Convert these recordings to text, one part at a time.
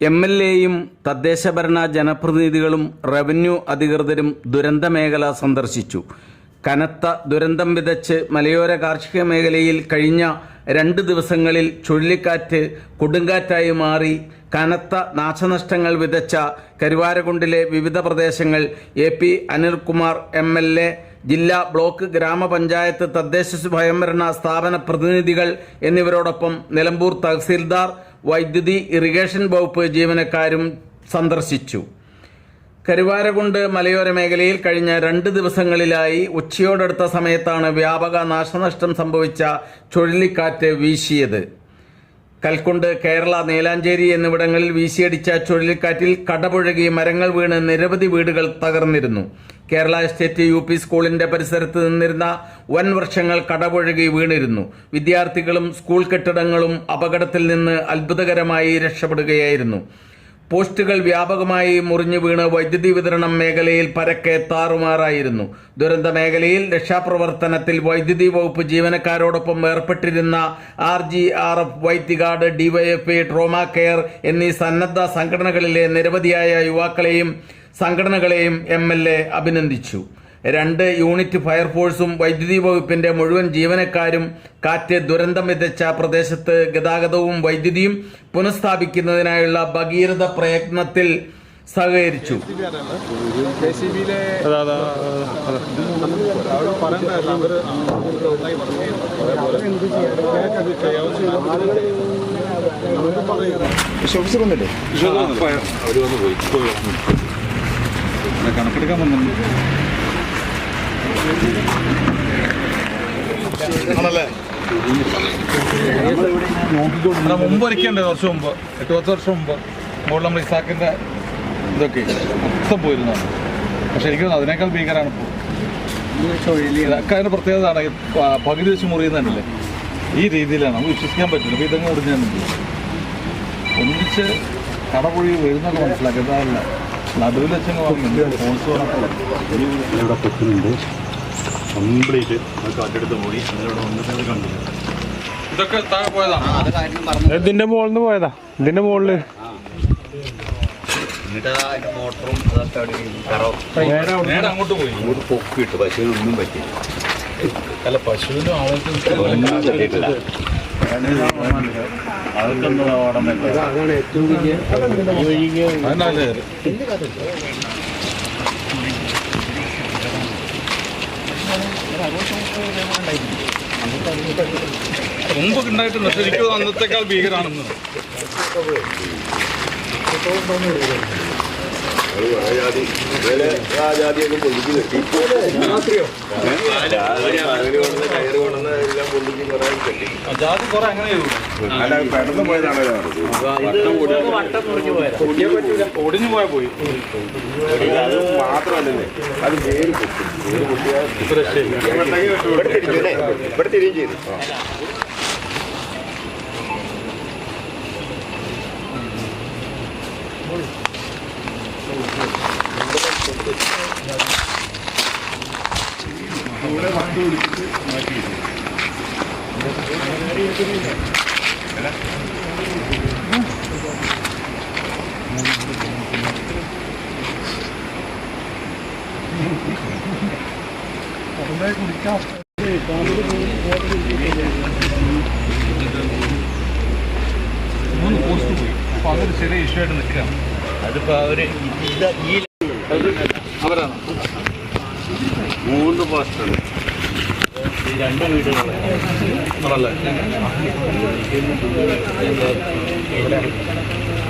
M L എയും തദ്ദേശഭരണ ജനപ്രതിനിധികളും റവന്യൂ അധികൃതരും ദുരന്ത മേഖല സന്ദർശിച്ചു. കനത്ത ദുരന്തം വിതച്ച് മലയോര കാർഷിക മേഖലയിൽ കഴിഞ്ഞ രണ്ട് ദിവസങ്ങളിൽ ചുഴലിക്കാറ്റ് കൊടുങ്കാറ്റായി മാറി. കനത്ത നാശനഷ്ടങ്ങൾ വിതച്ച കരുവാരകുണ്ടിലെ വിവിധ പ്രദേശങ്ങൾ A P Anilkumar M L A ജില്ലാ ബ്ലോക്ക് ഗ്രാമപഞ്ചായത്ത് തദ്ദേശ സ്വയംഭരണ സ്ഥാപന പ്രതിനിധികൾ എന്നിവരോടൊപ്പം നിലമ്പൂർ തഹസീൽദാർ വൈദ്യുതി ഇറിഗേഷൻ വകുപ്പ് ജീവനക്കാരും സന്ദർശിച്ചു. കരുവാരകുണ്ട് മലയോര മേഖലയിൽ കഴിഞ്ഞ രണ്ട് ദിവസങ്ങളിലായി ഉച്ചയോടടുത്ത സമയത്താണ് വ്യാപക നാശനഷ്ടം സംഭവിച്ച ചുഴലിക്കാറ്റ് വീശിയത്. കൽക്കുണ്ട് കേരള നീലാഞ്ചേരി എന്നിവിടങ്ങളിൽ വീശിയടിച്ച ചുഴലിക്കാറ്റിൽ കടപുഴകി മരങ്ങൾ വീണ് നിരവധി വീടുകൾ തകർന്നിരുന്നു. കേരള സ്റ്റേറ്റ് യു പി സ്കൂളിന്റെ പരിസരത്ത് നിന്നിരുന്ന വൻ വൃക്ഷങ്ങൾ കടപുഴകി വീണിരുന്നു. വിദ്യാർത്ഥികളും സ്കൂൾ കെട്ടിടങ്ങളും അപകടത്തിൽ നിന്ന് അത്ഭുതകരമായി രക്ഷപ്പെടുകയായിരുന്നു. പോസ്റ്റുകൾ വ്യാപകമായി മുറിഞ്ഞു വീണ് വൈദ്യുതി വിതരണം മേഖലയിൽ പരക്കെ താറുമാറായിരുന്നു. ദുരന്ത മേഖലയിൽ രക്ഷാപ്രവർത്തനത്തിൽ വൈദ്യുതി വകുപ്പ് ജീവനക്കാരോടൊപ്പം ഏർപ്പെട്ടിരുന്ന R G R F white guard DYFI trauma care എന്നീ സന്നദ്ധ സംഘടനകളിലെ നിരവധിയായ യുവാക്കളെയും സംഘടനകളെയും എം എൽ എ അഭിനന്ദിച്ചു. രണ്ട് യൂണിറ്റ് ഫയർഫോഴ്സും വൈദ്യുതി വകുപ്പിന്റെ മുഴുവൻ ജീവനക്കാരും കാറ്റ് ദുരന്തം വിതച്ച പ്രദേശത്ത് ഗതാഗതവും വൈദ്യുതിയും പുനഃസ്ഥാപിക്കുന്നതിനായുള്ള ഭഗീരഥ പ്രയത്നത്തിൽ സഹകരിച്ചു. പറയണ്ടായിരുന്നു അവർ നന്നായി പറഞ്ഞു പോയി കണക്കെടുക്കാൻ വന്നു ആണല്ലേ? നമ്മുടെ മുമ്പ് ഒരിക്കലുണ്ട് കുറച്ച് മുമ്പ് എട്ട് പത്ത് വർഷം മുമ്പ്. മുകളിൽ നമ്മൾ ഇസാക്കിന്റെ ഇതൊക്കെ മൊത്തം പോയിരുന്നു പക്ഷെ എനിക്ക് അതിനേക്കാൾ ഭീകരമാണ് ഇപ്പോൾ. ഇതൊക്കെ അതിന്റെ പ്രത്യേകതയാണ് പകുതി വെച്ച് മുറിയുന്നതല്ലേ? ഈ രീതിയിലാണ്. നമുക്ക് വിശ്വസിക്കാൻ പറ്റില്ല. അപ്പോൾ ഇതങ്ങ് മുറിഞ്ഞാൽ ഒന്നിച്ച് കടപൊഴി വരുന്നൊക്കെ മനസ്സിലാക്കി. അതല്ല ഇവിടെ പൊക്കുന്നുണ്ട് കംപ്ലീറ്റ് കാറ്റെടുത്ത് പോയി അതിലൂടെ വന്നിട്ട് കണ്ടു. ഇതൊക്കെ താഴെ പോയതാണ്? ഇതിന്റെ മുകളിൽ നിന്ന് പോയതാ. ഇതിന്റെ മുകളിൽ. എന്നിട്ട് അതിന്റെ മോട്ടറും അതൊക്കെ അവിടെ കറ നേരെ അങ്ങോട്ട് പോയി. പൊക്കിയിട്ട് പശുവിനൊന്നും പറ്റില്ല അല്ല പശുവിനും ആളുകൾക്ക് അതൊക്കെ അതിനല്ലേ മുമ്പ് ഉണ്ടായിട്ടുണ്ട് തോന്നുന്നു അന്നത്തേക്കാൾ ഭീകരാണെന്ന്. ജാതിയൊക്കെ പൊതുക്കി കെട്ടി കയറ് കൊണ്ടുവന്ന് എല്ലാം പൊതുക്കി കുറെ കെട്ടി ചെയ്തു അല്ല പെട്ടെന്ന് പോയതാണ് ഒടിഞ്ഞു പോയാൽ പോയി അത് മാത്രമല്ലേ അത് വേര് പൊട്ടി വേര് പൊട്ടിയാൽ ഇവിടെ തിരിച്ചു അല്ലേ ഇവിടെ തിരിയും ചെയ്തു മൂന്ന് പോസ്റ്റ് പോയി. അപ്പൊ അതൊരു ചെറിയ ഇഷ്യൂ ആയിട്ട് നിൽക്കുകയാണ്. അതിപ്പോ അവർ ഇത് ഈ അവരാണ്. മൂന്ന് പോസ്റ്റർ. ആണല്ലേ?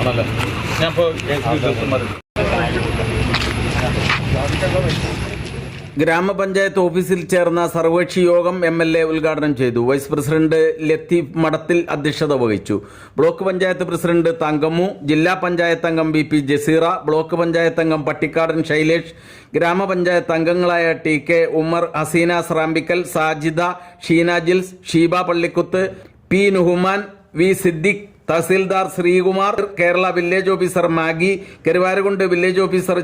ആണല്ലേ? ഞാൻ ഇപ്പോൾ ഗ്രാമപഞ്ചായത്ത് ഓഫീസിൽ ചേർന്ന സർവകക്ഷി യോഗം എം എൽ എ ഉദ്ഘാടനം ചെയ്തു. വൈസ് പ്രസിഡന്റ് ലത്തീഫ് മഠത്തിൽ അധ്യക്ഷത വഹിച്ചു. ബ്ലോക്ക് പഞ്ചായത്ത് പ്രസിഡന്റ് തങ്കമ്മു ജില്ലാ പഞ്ചായത്ത് അംഗം B P Jaseera block panchayat അംഗം പട്ടിക്കാടൻ ശൈലേഷ് ഗ്രാമപഞ്ചായത്ത് അംഗങ്ങളായ T K Umar Haseena Srambikkal Sajida Sheena Jils Sheeba Pallikkuth P Nuhuman V Siddique tahsildar Sreekumar Kerala village officer Maggie Karuvarakundu village officer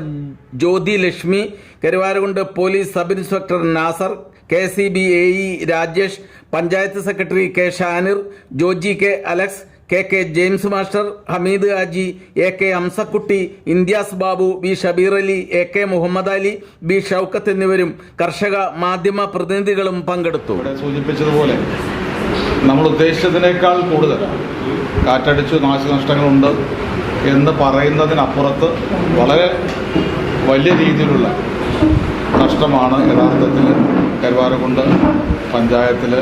Jyothi Lakshmi Karuvarakundu police sub inspector Nasar K C B A E Rajesh panchayat secretary K Shanir Joji K Alex K K James master Hameed Haji A K Amsakutty India's Babu B Shabeer Ali A K Muhammad Ali B Shoukath എന്നിവരും കർഷക മാധ്യമ പ്രതിനിധികളും പങ്കെടുത്തു. സൂചിപ്പിച്ചതുപോലെ നമ്മൾ ഉദ്ദേശിച്ചതിനേക്കാൾ കൂടുതൽ. കാറ്റടിച്ചു നാശനഷ്ടങ്ങളുണ്ട് എന്ന് പറയുന്നതിനപ്പുറത്ത് വളരെ വലിയ രീതിയിലുള്ള നഷ്ടമാണ് യഥാർത്ഥത്തിൽ കരുവാരക്കുണ്ട് പഞ്ചായത്തിൽ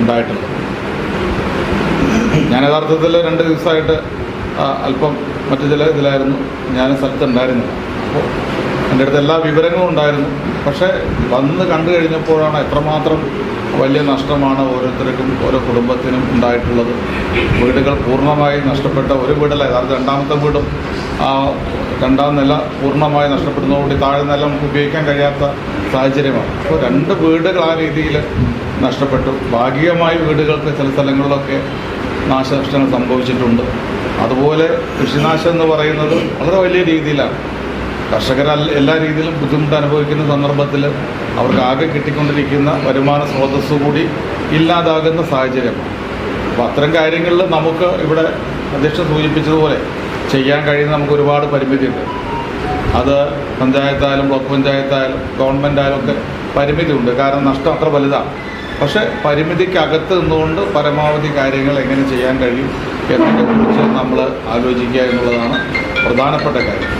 ഉണ്ടായിട്ടുള്ളത്. ഞാൻ യഥാർത്ഥത്തിൽ രണ്ട് ദിവസമായിട്ട് അല്പം മറ്റു ചില ഇതിലായിരുന്നു. ഞാൻ സ്ഥലത്തുണ്ടായിരുന്നില്ല അപ്പോൾ എന്റെ അടുത്ത് എല്ലാ വിവരങ്ങളും ഉണ്ടായിരുന്നു. പക്ഷേ വന്ന് കണ്ടു കഴിഞ്ഞപ്പോഴാണ് എത്രമാത്രം വലിയ നഷ്ടമാണ് ഓരോരുത്തർക്കും ഓരോ കുടുംബത്തിനും ഉണ്ടായിട്ടുള്ളത്. വീടുകൾ പൂർണമായി നഷ്ടപ്പെട്ട ഒരു വീടല്ല അതായത് രണ്ടാമത്തെ വീടും. രണ്ടാം നില പൂർണമായി നഷ്ടപ്പെടുന്നതുകൊണ്ട് താഴെ നില നമുക്ക് ഉപയോഗിക്കാൻ കഴിയാത്ത സാഹചര്യമാണ്. അപ്പോൾ രണ്ട് വീടുകൾ ആ രീതിയിൽ നഷ്ടപ്പെട്ടു. ഭാഗികമായി വീടുകൾക്ക് ചില സ്ഥലങ്ങളിലൊക്കെ നാശനഷ്ടങ്ങൾ സംഭവിച്ചിട്ടുണ്ട്. അതുപോലെ കൃഷിനാശം എന്ന് പറയുന്നത് വളരെ വലിയ രീതിയിലാണ്. കർഷകർ എല്ലാ രീതിയിലും ബുദ്ധിമുട്ട് അനുഭവിക്കുന്ന സന്ദർഭത്തിൽ അവർക്ക് ആകെ കിട്ടിക്കൊണ്ടിരിക്കുന്ന വരുമാന സ്രോതസ്സ് കൂടി ഇല്ലാതാകുന്ന സാഹചര്യം. അപ്പോൾ അത്തരം കാര്യങ്ങളിൽ നമുക്ക് ഇവിടെ അധ്യക്ഷൻ സൂചിപ്പിച്ചതുപോലെ ചെയ്യാൻ കഴിയുന്ന നമുക്ക് ഒരുപാട് പരിമിതിയുണ്ട്. അത് പഞ്ചായത്തായാലും ബ്ലോക്ക് പഞ്ചായത്തായാലും ഗവൺമെന്റായാലും ഒക്കെ പരിമിതിയുണ്ട്. കാരണം നഷ്ടം അത്ര വലുതാണ് പക്ഷേ പരിമിതിക്കകത്ത് നിന്നുകൊണ്ട് പരമാവധി കാര്യങ്ങൾ എങ്ങനെ ചെയ്യാൻ കഴിയും എന്നതിനെക്കുറിച്ച് നമ്മൾ ആലോചിക്കുക എന്നുള്ളതാണ് പ്രധാനപ്പെട്ട കാര്യം.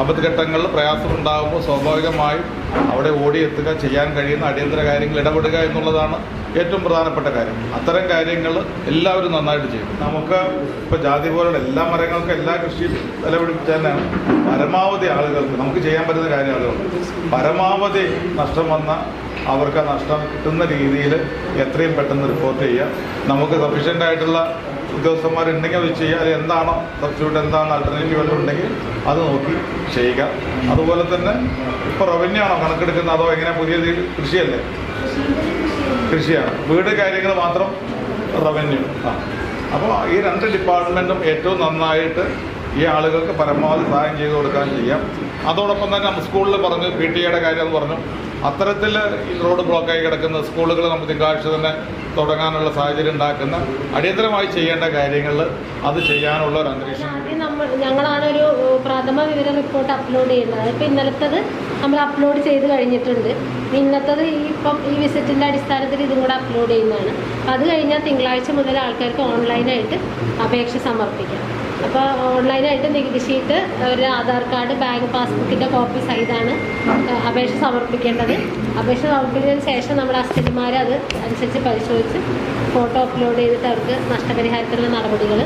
ആപത്ഘട്ടങ്ങളിൽ പ്രയാസമുണ്ടാകുമ്പോൾ സ്വാഭാവികമായും അവിടെ ഓടിയെത്തുക ചെയ്യാൻ കഴിയുന്ന അടിയന്തര കാര്യങ്ങൾ ഇടപെടുക എന്നുള്ളതാണ് ഏറ്റവും പ്രധാനപ്പെട്ട കാര്യം. അത്തരം കാര്യങ്ങൾ എല്ലാവരും നന്നായിട്ട് ചെയ്യും. നമുക്ക് ഇപ്പോൾ ജാതി പോലുള്ള എല്ലാ മരങ്ങൾക്കും എല്ലാ കൃഷിയും വിലപിടിപ്പിച്ച് പരമാവധി ആളുകൾക്ക് നമുക്ക് ചെയ്യാൻ പറ്റുന്ന കാര്യം അതുകൊണ്ട് പരമാവധി നഷ്ടം വന്ന അവർക്ക് ആ നഷ്ടം കിട്ടുന്ന രീതിയിൽ എത്രയും പെട്ടെന്ന് റിപ്പോർട്ട് ചെയ്യുക. നമുക്ക് സഫീഷ്യന്റ് ആയിട്ടുള്ള ഉദ്യോഗസ്ഥന്മാരുണ്ടെങ്കിൽ അത് ചെയ്യുക അത് എന്താണോ സബ്സ്റ്റിറ്റ്യൂട്ട് എന്താണ് ആൾട്ടർനേറ്റീവ് ഉണ്ടെങ്കിൽ അത് നോക്കി ചെയ്യുക. അതുപോലെ തന്നെ ഇപ്പോൾ റവന്യൂ ആണോ കണക്കെടുക്കുന്നത്? അതോ എങ്ങനെ പുതിയ കൃഷിയല്ലേ? കൃഷിയാണ്. വീട് കാര്യങ്ങൾ മാത്രം റവന്യൂ ആ. അപ്പോൾ ഈ രണ്ട് ഡിപ്പാർട്ട്മെന്റും ഏറ്റവും നന്നായിട്ട് ഈ ആളുകൾക്ക് പരമാവധി സഹായം ചെയ്തു കൊടുക്കാൻ ചെയ്യാം. അതോടൊപ്പം തന്നെ സ്കൂളിൽ പറഞ്ഞു പി ടി എയുടെ കാര്യം പറഞ്ഞു. അത്തരത്തിൽ റോഡ് ബ്ലോക്കായി കിടക്കുന്ന സ്കൂളുകൾ നമുക്ക് തിങ്കളാഴ്ച തന്നെ തുടങ്ങാനുള്ള സാഹചര്യം ഉണ്ടാക്കുന്ന അടിയന്തരമായി ചെയ്യേണ്ട കാര്യങ്ങൾ അത് ചെയ്യാനുള്ള ഒരു അന്തരീക്ഷം. ആദ്യം പ്രഥമ വിവര റിപ്പോർട്ട് അപ്ലോഡ് ചെയ്യുന്നത്. ഇപ്പം ഇന്നലത്തത് നമ്മൾ അപ്ലോഡ് ചെയ്ത് കഴിഞ്ഞിട്ടുണ്ട്. ഇനി ഇന്നത്തത് ഈ ഇപ്പം ഈ വിസിറ്റിന്റെ അടിസ്ഥാനത്തിൽ ഇതും കൂടെ അപ്ലോഡ് ചെയ്യുന്നതാണ്. അത് കഴിഞ്ഞാൽ തിങ്കളാഴ്ച മുതൽ ആൾക്കാർക്ക് ഓൺലൈനായിട്ട് അപേക്ഷ സമർപ്പിക്കാം. അപ്പോൾ ഓൺലൈനായിട്ട് നികുതി ഷീറ്റ് അവരുടെ ആധാർ കാർഡ് ബാങ്ക് പാസ്ബുക്കിന്റെ കോപ്പി സഹിതമാണ് അപേക്ഷ സമർപ്പിക്കേണ്ടത്. അപേക്ഷ സമർപ്പിച്ചതിന് ശേഷം നമ്മുടെ അസിസ്റ്റന്റുമാർ അത് അനുസരിച്ച് പരിശോധിച്ച് ഫോട്ടോ അപ്ലോഡ് ചെയ്തിട്ട് അവർക്ക് നഷ്ടപരിഹാരത്തിനുള്ള നടപടികൾ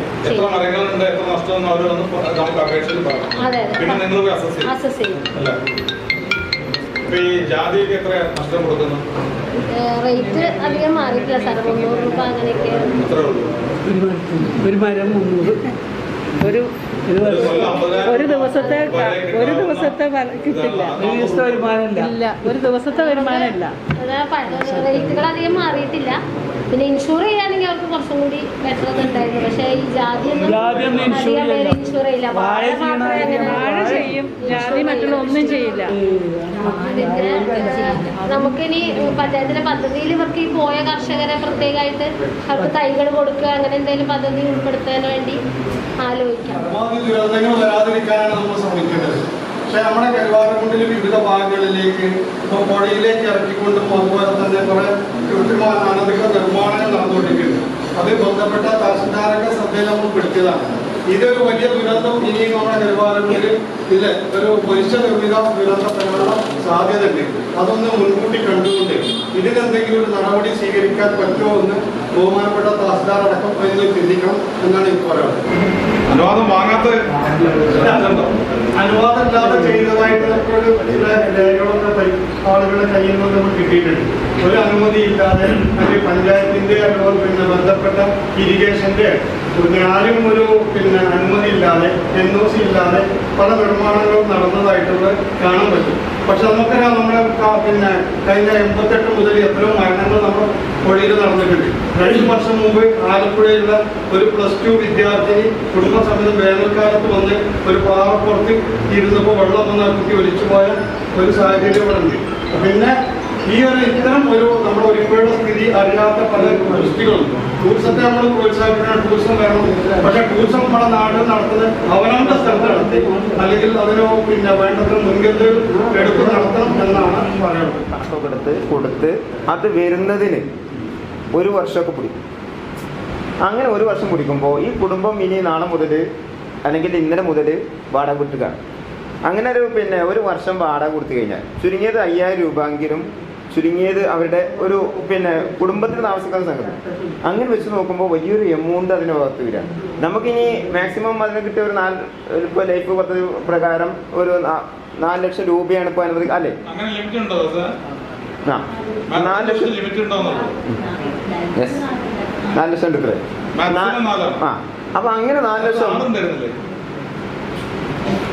അതെ അസസ് ചെയ്യും. അസസ് ചെയ്യും. അല്ലേ? ഈ ജാതിക്ക് എത്ര നഷ്ടം കൊടുക്കുന്നു? റേറ്റ് അധികം മാറിയിട്ടില്ല സാർ മുന്നൂറ് രൂപ അങ്ങനെയൊക്കെ ഒരു മരം മുന്നൂറ്. ഒരു ഒരു ദിവസത്തെ ഒരു ദിവസത്തെ കിട്ടില്ല. ഇല്ല. ഒരു ദിവസത്തെ വരുമാനമില്ല. ഇല്ല അധികം മാറിയിട്ടില്ല. പിന്നെ ഇൻഷൂർ ചെയ്യാണെങ്കിൽ അവർക്ക് കുറച്ചും കൂടി ബെറ്റർ ഉണ്ടായിരുന്നു. പക്ഷേ ഈ ജാതി ചെയ്യില്ല. വാഴ ചെയ്യും. ജാതി മറ്റുള്ള ഒന്നും ചെയ്യില്ല. നമുക്കിനി പഞ്ചായത്തിന്റെ പദ്ധതിയിൽ ഇവർക്ക് ഈ പോയ കർഷകരെ പ്രത്യേകമായിട്ട് അവർക്ക് തൈകൾ കൊടുക്കുക അങ്ങനെ എന്തെങ്കിലും പദ്ധതി ഉൾപ്പെടുത്താൻ വേണ്ടി ആലോചിക്കാം. ദുരന്തങ്ങൾ വരാതിരിക്കാനാണ് നമ്മൾ ശ്രമിക്കേണ്ടത്. പക്ഷെ നമ്മുടെ കരുവാരക്കുണ്ടിലെ വിവിധ ഭാഗങ്ങളിലേക്ക് ഇപ്പോൾ പുഴയിലേക്ക് ഇറക്കിക്കൊണ്ടും അതുപോലെ തന്നെ കുറെ കൃത്രിമ അനധികൃത നിർമ്മാണങ്ങൾ നടന്നുകൊണ്ടിരിക്കുന്നു. അത് ബന്ധപ്പെട്ട തഹസിൽദാരൊക്കെ ശ്രദ്ധയിൽ നമ്മൾ പിടിച്ചതാണ് ഇതൊരു വലിയ ദുരന്തം ഇനി നമ്മുടെ കരുവാരക്കുണ്ടിൽ ഇല്ല ഒരു മനുഷ്യ നിർമ്മിത ദുരന്തത്തിനുള്ള സാധ്യതയുണ്ട്. അതൊന്ന് മുൻകൂട്ടി കണ്ടുകൊണ്ട് ഇതിനെന്തെങ്കിലും ഒരു നടപടി സ്വീകരിക്കാൻ പറ്റുമോ എന്ന് ബഹുമാനപ്പെട്ട തഹസിൽദാർ അടക്കം അതിൽ ചിന്തിക്കണം എന്നാണ് എനിക്ക് പറയാനുള്ളത്. അനുവാദം വാങ്ങാത്ത അനുവാദം അനുവാദമില്ലാതെ ചെയ്തതായിട്ട് ചില രേഖകളൊക്കെ ആളുകളുടെ കയ്യിൽ നിന്ന് നമുക്ക് കിട്ടിയിട്ടുണ്ട്. ഒരു അനുമതി ഇല്ലാതെ അല്ലെങ്കിൽ പഞ്ചായത്തിന്റെ അതുപോലെ പിന്നെ ബന്ധപ്പെട്ട ഇറിഗേഷന്റെ ഞാനും ഒരു പിന്നെ അനുമതി ഇല്ലാതെ എൻ ഒ സി ഇല്ലാതെ പല നിർമ്മാണങ്ങളും നടന്നതായിട്ടുള്ള കാണാൻ പറ്റും. പക്ഷെ നമുക്കറിയാം നമ്മുടെ പിന്നെ കഴിഞ്ഞ എൺപത്തെട്ട് മുതൽ എത്രയോ മരണങ്ങൾ നമ്മുടെ പൊഴിയിൽ നടന്നിട്ടുണ്ട്. രണ്ടു വർഷം മുമ്പ് ആലപ്പുഴയിലുള്ള ഒരു പ്ലസ് ടു വിദ്യാർത്ഥിനി കുടുംബസമേതം വേനൽക്കാലത്ത് വന്ന് ഒരു പാറപ്പുറത്ത് ഇരുന്നപ്പോൾ വെള്ളം വന്ന് കുട്ടി ഒലിച്ചു പോയ ഒരു സാഹചര്യം ഉണ്ട്. പിന്നെ ഈ ഒരു ഇത്തരം ഒരു നമ്മൾ ഒരുപാട് സ്ഥിതി അറിയാത്ത പല ടൂറിസ്റ്റുകളും ടൂറിസത്തെ നമ്മൾ പ്രോത്സാഹിപ്പിക്കണം ടൂറിസം വേണം. പക്ഷെ ടൂറിസം നമ്മുടെ നാട്ടിൽ നടത്തുന്നത് അവനവന്റെ സ്ഥലത്ത് നടത്തി അല്ലെങ്കിൽ അതിനോ പിന്നെ വേണ്ടത്ര മുൻകരുതൽ എടുത്ത് നടത്തണം എന്നാണ് പറയുന്നത്. കണക്കൊക്കെ എടുത്ത് കൊടുത്ത് അത് വരുന്നതിന് ഒരു വർഷമൊക്കെ പിടിക്കും. അങ്ങനെ ഒരു വർഷം പിടിക്കുമ്പോൾ ഈ കുടുംബം ഇനി നാളെ മുതൽ അല്ലെങ്കിൽ ഇന്നലെ മുതൽ വാടക കൊടുക്കുകയാണ് അങ്ങനെ ഒരു പിന്നെ ഒരു വർഷം വാടക കൊടുത്തു കഴിഞ്ഞാൽ ചുരുങ്ങിയത് അയ്യായിരം രൂപയെങ്കിലും ചുരുങ്ങിയത് അവരുടെ ഒരു പിന്നെ കുടുംബത്തിൽ താമസിക്കുന്ന സംഗതി. അങ്ങനെ വെച്ച് നോക്കുമ്പോൾ വലിയൊരു എമൗണ്ട് അതിന് ഭാഗത്ത് വരിക. നമുക്കിനി മാക്സിമം അതിന് കിട്ടിയ ഒരു നാല് ഇപ്പോൾ ലൈഫ് പദ്ധതി പ്രകാരം ഒരു നാല് ലക്ഷം രൂപയാണ് ഇപ്പോൾ അനുവദിക്കുക അല്ലേ? ആ. നാല് ലക്ഷം Yes. നാല് ലക്ഷം എടുക്കലേ ആ. അപ്പൊ അങ്ങനെ നാല് ലക്ഷം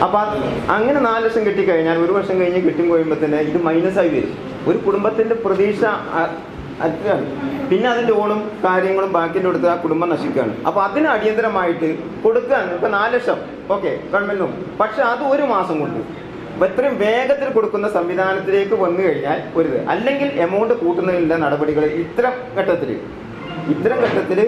ആറും തരുന്നില്ലേ അപ്പൊ അങ്ങനെ നാല് ലക്ഷം കിട്ടിക്കഴിഞ്ഞാൽ ഒരു വർഷം കഴിഞ്ഞ് കിട്ടും കഴിയുമ്പോൾ ഇത് മൈനസ് ആയി വരും. ഒരു കുടുംബത്തിന്റെ പ്രതീക്ഷ പിന്നെ അതിന്റെ ഓണും കാര്യങ്ങളും ബാക്കിന്റെ കൊടുത്ത് ആ കുടുംബം നശിക്കുകയാണ്. അപ്പൊ അതിന് അടിയന്തരമായിട്ട് കൊടുക്കുകയാണ്. ഇപ്പൊ നാല് ലക്ഷം. ഓക്കെ ഗവൺമെന്റും പക്ഷെ അത് ഒരു മാസം കൊണ്ട്. അപ്പൊ ഇത്രയും വേഗത്തിൽ കൊടുക്കുന്ന സംവിധാനത്തിലേക്ക് വന്നു കഴിഞ്ഞാൽ ഒരു. അല്ലെങ്കിൽ എമൗണ്ട് കൂട്ടുന്നതിനുള്ള നടപടികൾ ഇത്തരം ഘട്ടത്തിൽ ഇത്തരം ഘട്ടത്തിൽ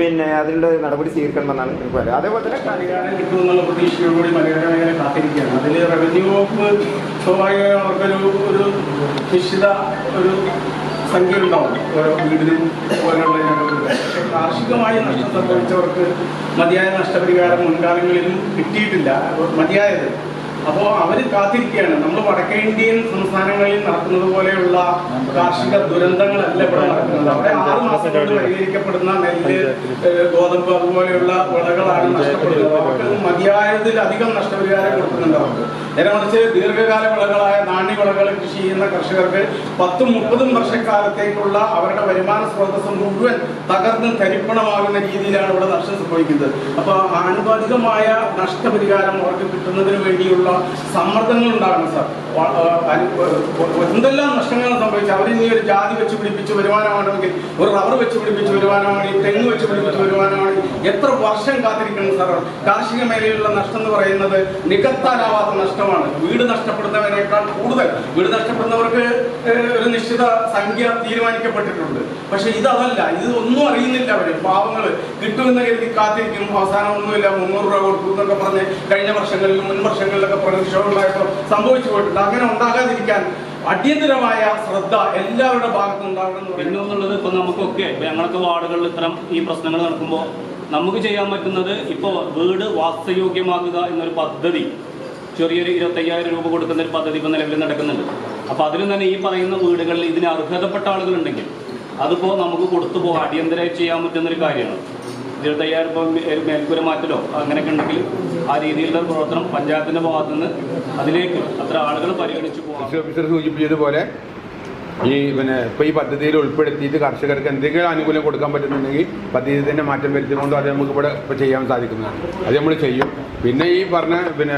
പിന്നെ അതിനുള്ള നടപടി സ്വീകരിക്കണമെന്നാണ് എനിക്ക് പറയുക അതേപോലെ തന്നെ പരിഹാരം കിട്ടുമെന്നുള്ള പ്രതീക്ഷയോടുകൂടി മലയോര മേഖല കാത്തിരിക്കുകയാണ്. അതിൽ റവന്യൂ വകുപ്പ് സ്വാഭാവികമായി അവർക്കൊരു ഒരു നിശ്ചിത ഒരു സംഖ്യ ഉണ്ടാവും. ഓരോ വീടിനും പോലെയുള്ള കാർഷികമായി നഷ്ടം സംഭവിച്ചവർക്ക് മതിയായ നഷ്ടപരിഹാരം മുൻകാലങ്ങളിലും കിട്ടിയിട്ടില്ല. മതിയായത് അപ്പോൾ അവർ കാത്തിരിക്കുകയാണ്. നമ്മൾ വടക്കേ ഇന്ത്യൻ സംസ്ഥാനങ്ങളിൽ നടക്കുന്നത് പോലെയുള്ള കാർഷിക ദുരന്തങ്ങളല്ല ഇവിടെ നടക്കുന്നത്. അവിടെ ആറ് മാസം കൊണ്ട് പരിഹരിക്കപ്പെടുന്ന നെല്ല് ഗോതമ്പ് അതുപോലെയുള്ള വിളകളാണ് നഷ്ടപ്പെടുന്നത്. അവർക്ക് മതിയായതിലധികം നഷ്ടപരിഹാരം കൊടുക്കുന്നുണ്ട് അവർക്ക്. നേരെ മറിച്ച് ദീർഘകാല വിളകളായ നാണ്യവിളകൾ കൃഷി ചെയ്യുന്ന കർഷകർക്ക് പത്തും മുപ്പതും വർഷക്കാലത്തേക്കുള്ള അവരുടെ വരുമാന സ്രോതസ് മുഴുവൻ തകർന്ന് തരിപ്പണമാകുന്ന രീതിയിലാണ് ഇവിടെ നഷ്ടം സംഭവിക്കുന്നത്. അപ്പോൾ ആനുപാതികമായ നഷ്ടപരിഹാരം അവർക്ക് കിട്ടുന്നതിന് വേണ്ടിയുള്ള സമ്മർദ്ദങ്ങൾ ഉണ്ടാകണം സാർ എന്തെല്ലാം നഷ്ടങ്ങൾ സംഭവിച്ചു അവർ ഇനി ഒരു ജാതി വെച്ച് പിടിപ്പിച്ച് വരുമാനമാണെങ്കിൽ ഒരു റബ്ബർ വെച്ച് പിടിപ്പിച്ച് വരുമാനമാണെങ്കിൽ തെങ്ങ് വെച്ച് പിടിപ്പിച്ച് വരുമാനമാണെങ്കിൽ എത്ര വർഷം കാത്തിരിക്കണം സാർ? കാർഷിക മേഖലയിലുള്ള നഷ്ടം എന്ന് പറയുന്നത് നികത്താനാവാത്ത നഷ്ടമാണ്. വീട് നഷ്ടപ്പെടുന്നവരെക്കാൾ കൂടുതൽ. വീട് നഷ്ടപ്പെടുന്നവർക്ക് ഒരു നിശ്ചിത സംഖ്യ തീരുമാനിക്കപ്പെട്ടിട്ടുണ്ട്. പക്ഷെ ഇതല്ല. ഇത് ഒന്നും അറിയുന്നില്ല അവർ. പാവങ്ങൾ കിട്ടുമെന്ന് കരുതി കാത്തിരിക്കും അവസാനം ഒന്നുമില്ല മുന്നൂറ് രൂപ കൊടുക്കും എന്നൊക്കെ പറഞ്ഞ് കഴിഞ്ഞ വർഷങ്ങളിലും മുൻ വർഷങ്ങളിലൊക്കെ പ്രതിഷേധം ഉണ്ടായപ്പോൾ സംഭവിച്ചു പോയിട്ടുണ്ട്. അങ്ങനെ ഉണ്ടാകാതിരിക്കാൻ അടിയന്തരമായ ശ്രദ്ധ എല്ലാവരുടെ ഭാഗത്തും എന്ന് പറയുന്നു എന്നുള്ളത് ഇപ്പൊ നമുക്കൊക്കെ ഇപ്പൊ ഞങ്ങളൊക്കെ വാർഡുകളിൽ ഇത്തരം ഈ പ്രശ്നങ്ങൾ നടക്കുമ്പോൾ നമുക്ക് ചെയ്യാൻ പറ്റുന്നത് ഇപ്പോൾ വീട് വാസയോഗ്യമാക്കുക എന്നൊരു പദ്ധതി ചെറിയൊരു ഇരുപത്തയ്യായിരം രൂപ കൊടുക്കുന്ന ഒരു പദ്ധതി ഇപ്പോൾ നിലവിൽ നടക്കുന്നുണ്ട്. അപ്പോൾ അതിലും തന്നെ ഈ പറയുന്ന വീടുകളിൽ ഇതിന് അർഹതപ്പെട്ട ആളുകളുണ്ടെങ്കിൽ അതിപ്പോൾ നമുക്ക് കൊടുത്തു പോകാം അടിയന്തരമായി ചെയ്യാൻ പറ്റുന്നൊരു കാര്യമാണ്. ഇരുപത്തയ്യായിരം രൂപ മേൽക്കൂര മാറ്റലോ അങ്ങനെയൊക്കെ ഉണ്ടെങ്കിൽ ആ രീതിയിലുള്ള പ്രവർത്തനം പഞ്ചായത്തിന്റെ ഭാഗത്തുനിന്ന് അതിലേക്ക് അത്ര ആളുകൾ പരിഗണിച്ചു പോകാം സൂചിപ്പിച്ചതുപോലെ ഈ പിന്നെ ഇപ്പൊ ഈ പദ്ധതിയിൽ ഉൾപ്പെടുത്തിയിട്ട് കർഷകർക്ക് എന്തെങ്കിലും ആനുകൂല്യം കൊടുക്കാൻ പറ്റുന്നുണ്ടെങ്കിൽ പദ്ധതി തന്നെ മാറ്റം വരുത്തിക്കൊണ്ട് അത് നമുക്ക് ഇവിടെ ഇപ്പോൾ ചെയ്യാൻ സാധിക്കുന്നതാണ്. അത് നമ്മൾ ചെയ്യും. പിന്നെ ഈ പറഞ്ഞ പിന്നെ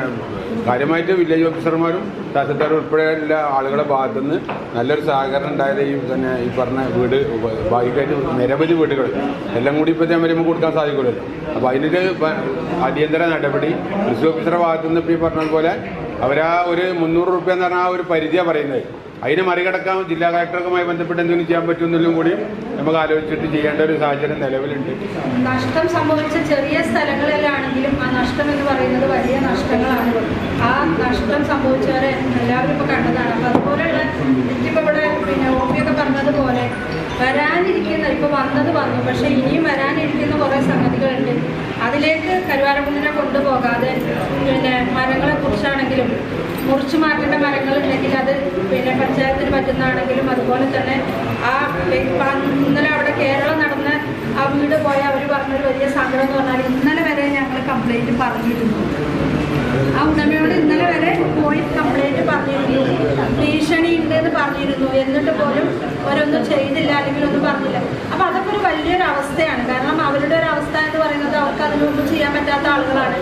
കാര്യമായിട്ട് വില്ലേജ് ഓഫീസർമാരും തഹസിൽദാരും ഉൾപ്പെടെയുള്ള ആളുകളുടെ ഭാഗത്തുനിന്ന് നല്ലൊരു സഹകരണം ഉണ്ടായത് ഈ പിന്നെ ഈ പറഞ്ഞ വീട് ഭാഗ്യമായിട്ട് നിരവധി വീടുകൾ. എല്ലാം കൂടി ഇപ്പോൾ ഞാൻ വരുമ്പോൾ കൊടുക്കാൻ സാധിക്കുമല്ലോ. അപ്പോൾ അതിനൊരു അടിയന്തര നടപടി കൃഷി ഓഫീസറുടെ ഭാഗത്തുനിന്ന് ഇപ്പോൾ ഈ പറഞ്ഞതുപോലെ അവരാ ഒരു മുന്നൂറ് റുപ്യ എന്ന് പറഞ്ഞാൽ ആ ഒരു പരിധിയാണ് പറയുന്നത്. അതിനെ മറികടക്കാൻ ജില്ലാ കളക്ടർക്കുമായി ബന്ധപ്പെട്ട് എന്തെങ്കിലും ചെയ്യാൻ പറ്റുമെന്നുള്ളതും കൂടി നമുക്ക് ആലോചിച്ചിട്ട് ചെയ്യേണ്ട ഒരു സാഹചര്യം നിലവിലുണ്ട്. നഷ്ടം സംഭവിച്ച ചെറിയ സ്ഥലങ്ങളിലാണെങ്കിലും ആ നഷ്ടം എന്ന് പറയുന്നത് വലിയ നഷ്ടങ്ങളാണ്. ആ നഷ്ടം സംഭവിച്ചവരെ എല്ലാവരും ഇപ്പോൾ കണ്ടതാണ്. അപ്പം അതുപോലെയുള്ള എനിക്കിപ്പോൾ ഇവിടെ പിന്നെ ഓപ്പിയൊക്കെ പറഞ്ഞതുപോലെ വരാനിരിക്കുന്ന ഇപ്പോൾ വന്നത് പറഞ്ഞു. പക്ഷേ ഇനിയും സംഗതികളുണ്ട് അതിലേക്ക് കരുവാരക്കുന്നിനെ കൊണ്ടുപോകാതെ പിന്നെ മരങ്ങളെ കുറിച്ചാണെങ്കിലും മുറിച്ചു മാറ്റേണ്ട മരങ്ങളുണ്ടെങ്കിൽ അത് പിന്നെ പഞ്ചായത്തിന് പറ്റുന്നതാണെങ്കിലും അതുപോലെ തന്നെ ആ ഇന്നലെ അവിടെ കേരളം നടന്ന ആ വീട് പോയ അവർ പറഞ്ഞൊരു വലിയ സങ്കടം എന്ന് പറഞ്ഞാൽ ഇന്നലെ വരെ ഞങ്ങൾ കംപ്ലൈന്റ് പറഞ്ഞിരുന്നു. ആ ഉടമയോട് ഇന്നലെ വരെ പോയി കംപ്ലൈന്റ് പറഞ്ഞിരുന്നു. ഭീഷണി ഉണ്ട് എന്ന് പറഞ്ഞിരുന്നു. എന്നിട്ട് പോലും അവരൊന്നും ചെയ്തില്ല അല്ലെങ്കിൽ ഒന്നും പറഞ്ഞില്ല. അപ്പം അതൊക്കെ ഒരു വലിയൊരു അവസ്ഥയാണ് കാരണം അവരുടെ ഒരു അവസ്ഥ എന്ന് പറയുന്നത് അവർക്ക് അതിനൊന്നും ചെയ്യാൻ പറ്റാത്ത ആളുകളാണ്.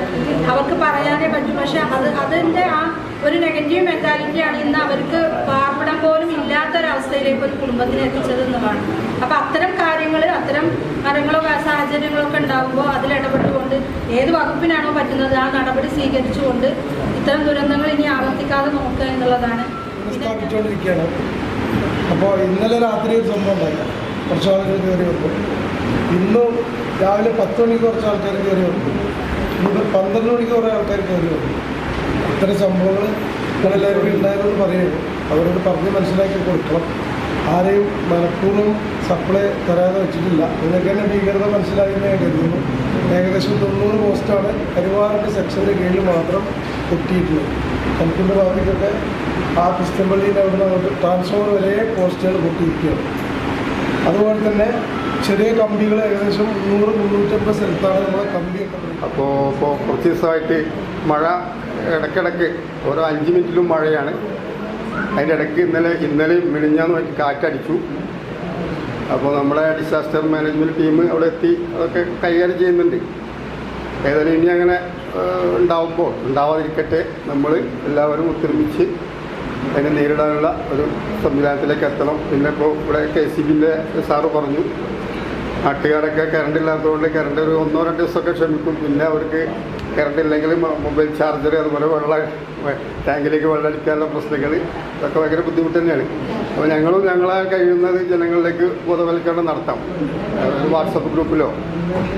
അവർക്ക് പറയാനേ പറ്റും. പക്ഷെ അത് അതിന്റെ ആ ഒരു നെഗറ്റീവ് മെന്റാലിറ്റിയാണ് ഇന്ന് അവർക്ക് പാർപ്പിടം പോലും ഇല്ലാത്തൊരവസ്ഥയിലേക്ക് ഒരു കുടുംബത്തിനെ എത്തിച്ചത് എന്നതാണ് അപ്പോൾ അത്തരം കാര്യങ്ങൾ അത്തരം മരങ്ങളോ സാഹചര്യങ്ങളോ ഒക്കെ ഉണ്ടാകുമ്പോൾ അതിൽ ഇടപെട്ടുകൊണ്ട് ഏത് വകുപ്പിനാണോ പറ്റുന്നത് ആ നടപടി സ്വീകരിച്ചുകൊണ്ട് ഇത്തരം ദുരന്തങ്ങൾ ഇനി ആവർത്തിക്കാതെ നോക്കുക എന്നുള്ളതാണ്. അപ്പോൾ ഇന്നലെ രാത്രി ഒരു സംഭവം ഉണ്ടായില്ല കുറച്ച് ആളുകൾ കയറി വന്നു. ഇന്ന് രാവിലെ പത്ത് മണിക്ക് കുറച്ച് ആൾക്കാർ കയറി വന്നു. ഇന്ന് പന്ത്രണ്ട് മണിക്ക് കുറേ ആൾക്കാർ കയറി വന്നു. ഇത്തരം സംഭവങ്ങൾ നിങ്ങളെല്ലാവരും ഉണ്ടായതെന്ന് പറയുന്നു അവരോട് പറഞ്ഞ് മനസ്സിലാക്കി കൊടുക്കണം ആരെയും മനഃപൂർവം സപ്ലൈ തരാതെ വെച്ചിട്ടില്ല. ഇതൊക്കെ തന്നെ ഭീകരത മനസ്സിലായെന്ന് ഞാൻ കരുതുന്നു. ഏകദേശം തൊണ്ണൂറ് പോസ്റ്റാണ് കരുവാറിന്റെ സെക്ഷന്റെ കീഴിൽ മാത്രം കൊട്ടിയിട്ടുള്ളത് കൽപ്പിന്റെ ഭാഗത്തേക്കൊക്കെ ആ ക്രിസ്ത്യൻപള്ളിയുടെ അവിടെ നിന്ന് അങ്ങോട്ട് ട്രാൻസ്ഫോമർ വരെ പോസ്റ്റുകൾ പൊട്ടിയിരിക്കുകയാണ്. അതുപോലെ തന്നെ ചെറിയ കമ്പികൾ ഏകദേശം മുന്നൂറ് മുന്നൂറ്റമ്പത് സ്ഥലത്താണ് നമ്മളെ കമ്പിയൊക്കെ അപ്പോൾ ഇപ്പോൾ കുറച്ച് ദിവസമായിട്ട് മഴ ഇടയ്ക്കിടയ്ക്ക് ഓരോ അഞ്ച് മിനിറ്റിലും മഴയാണ്. അതിന്റെ ഇടയ്ക്ക് ഇന്നലെ ഇന്നലെയും മിനിഞ്ഞാന്ന് നോക്കി കാറ്റടിച്ചു. അപ്പോൾ നമ്മുടെ ഡിസാസ്റ്റർ മാനേജ്മെന്റ് ടീം അവിടെ എത്തി അതൊക്കെ കൈകാര്യം ചെയ്യുന്നുണ്ട്. ഏതായാലും ഇനി അങ്ങനെ ഉണ്ടാവുമ്പോൾ ഉണ്ടാവാതിരിക്കട്ടെ നമ്മൾ എല്ലാവരും ഒത്തൊരുമിച്ച് അതിനെ നേരിടാനുള്ള ഒരു സംവിധാനത്തിലേക്ക് എത്തണം. പിന്നെ ഇപ്പോൾ ഇവിടെ കെ സി ബിന്റെ സാറ് പറഞ്ഞു നാട്ടുകാരൊക്കെ കറണ്ട് ഇല്ലാത്തതുകൊണ്ട് കറണ്ട് ഒരു ഒന്നോ രണ്ടോ ദിവസമൊക്കെ ക്ഷമിക്കും. പിന്നെ അവർക്ക് കറണ്ട് ഇല്ലെങ്കിൽ മൊബൈൽ ചാർജർ അതുപോലെ വെള്ളം ടാങ്കിലേക്ക് വെള്ളം അടിക്കാനുള്ള പ്രശ്നങ്ങൾ ഇതൊക്കെ ഭയങ്കര ബുദ്ധിമുട്ട് തന്നെയാണ്. അപ്പോൾ ഞങ്ങളും ഞങ്ങളെ കഴിയുന്നത് ജനങ്ങളിലേക്ക് ബോധവൽക്കരണം നടത്താം. വാട്സപ്പ് ഗ്രൂപ്പിലോ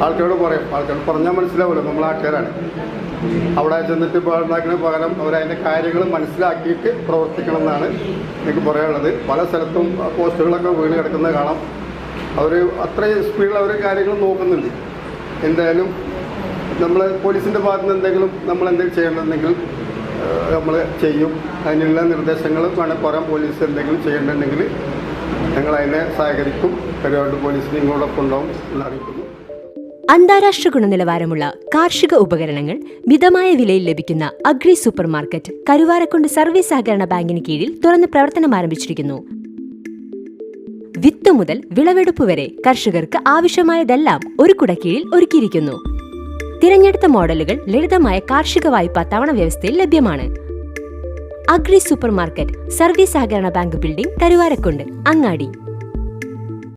ആൾക്കാരോട് പറയും. ആൾക്കാർ പറഞ്ഞാൽ മനസ്സിലാവുമല്ലോ നമ്മൾ ആൾക്കാരാണ്. അവിടെ ചെന്നിട്ട് ഉണ്ടാക്കുന്ന പകരം അവരതിന്റെ കാര്യങ്ങൾ മനസ്സിലാക്കിയിട്ട് പ്രവർത്തിക്കണം എന്നാണ് എനിക്ക് പറയാനുള്ളത്. പല സ്ഥലത്തും പോസ്റ്റുകളൊക്കെ വീണ് കിടക്കുന്നത് കാണാം. അവർ അത്രയും സ്പീഡിൽ അവർ കാര്യങ്ങൾ നോക്കുന്നുണ്ട്. എന്തായാലും നമ്മൾ പോലീസിന്റെ ഭാഗത്ത് നിന്ന് എന്തെങ്കിലും നമ്മൾ എന്തെങ്കിലും ചെയ്യേണ്ടതെങ്കിൽ നമ്മൾ ചെയ്യും. അതിനുള്ള നിർദ്ദേശങ്ങൾ വേണേൽ പോലീസ് എന്തെങ്കിലും ചെയ്യേണ്ടതുണ്ടെങ്കിൽ ഞങ്ങൾ അതിനെ സഹകരിക്കും. പരിപാടി പോലീസിന് ഇങ്ങോട്ടൊപ്പം ഉണ്ടാവും അറിയിക്കുന്നു. അന്താരാഷ്ട്ര ഗുണനിലവാരമുള്ള കാർഷിക ഉപകരണങ്ങൾ മിതമായ വിലയിൽ ലഭിക്കുന്ന agri super market Karuvarakundu service സഹകരണ ബാങ്കിന് കീഴിൽ തുറന്ന് പ്രവർത്തനം ആരംഭിച്ചിരിക്കുന്നു. വിത്ത് മുതൽ വിളവെടുപ്പ് വരെ കർഷകർക്ക് ആവശ്യമായതെല്ലാം ഒരു കുടക്കീഴിൽ ഒരുക്കിയിരിക്കുന്നു. തിരഞ്ഞെടുത്ത മോഡലുകൾ ലളിതമായ കാർഷിക വായ്പാ തവണ വ്യവസ്ഥയിൽ ലഭ്യമാണ്. അഗ്രി സൂപ്പർ മാർക്കറ്റ് സർവീസ് സഹകരണ ബാങ്ക് ബിൽഡിംഗ് തരുവാരക്കുണ്ട് അങ്ങാടി.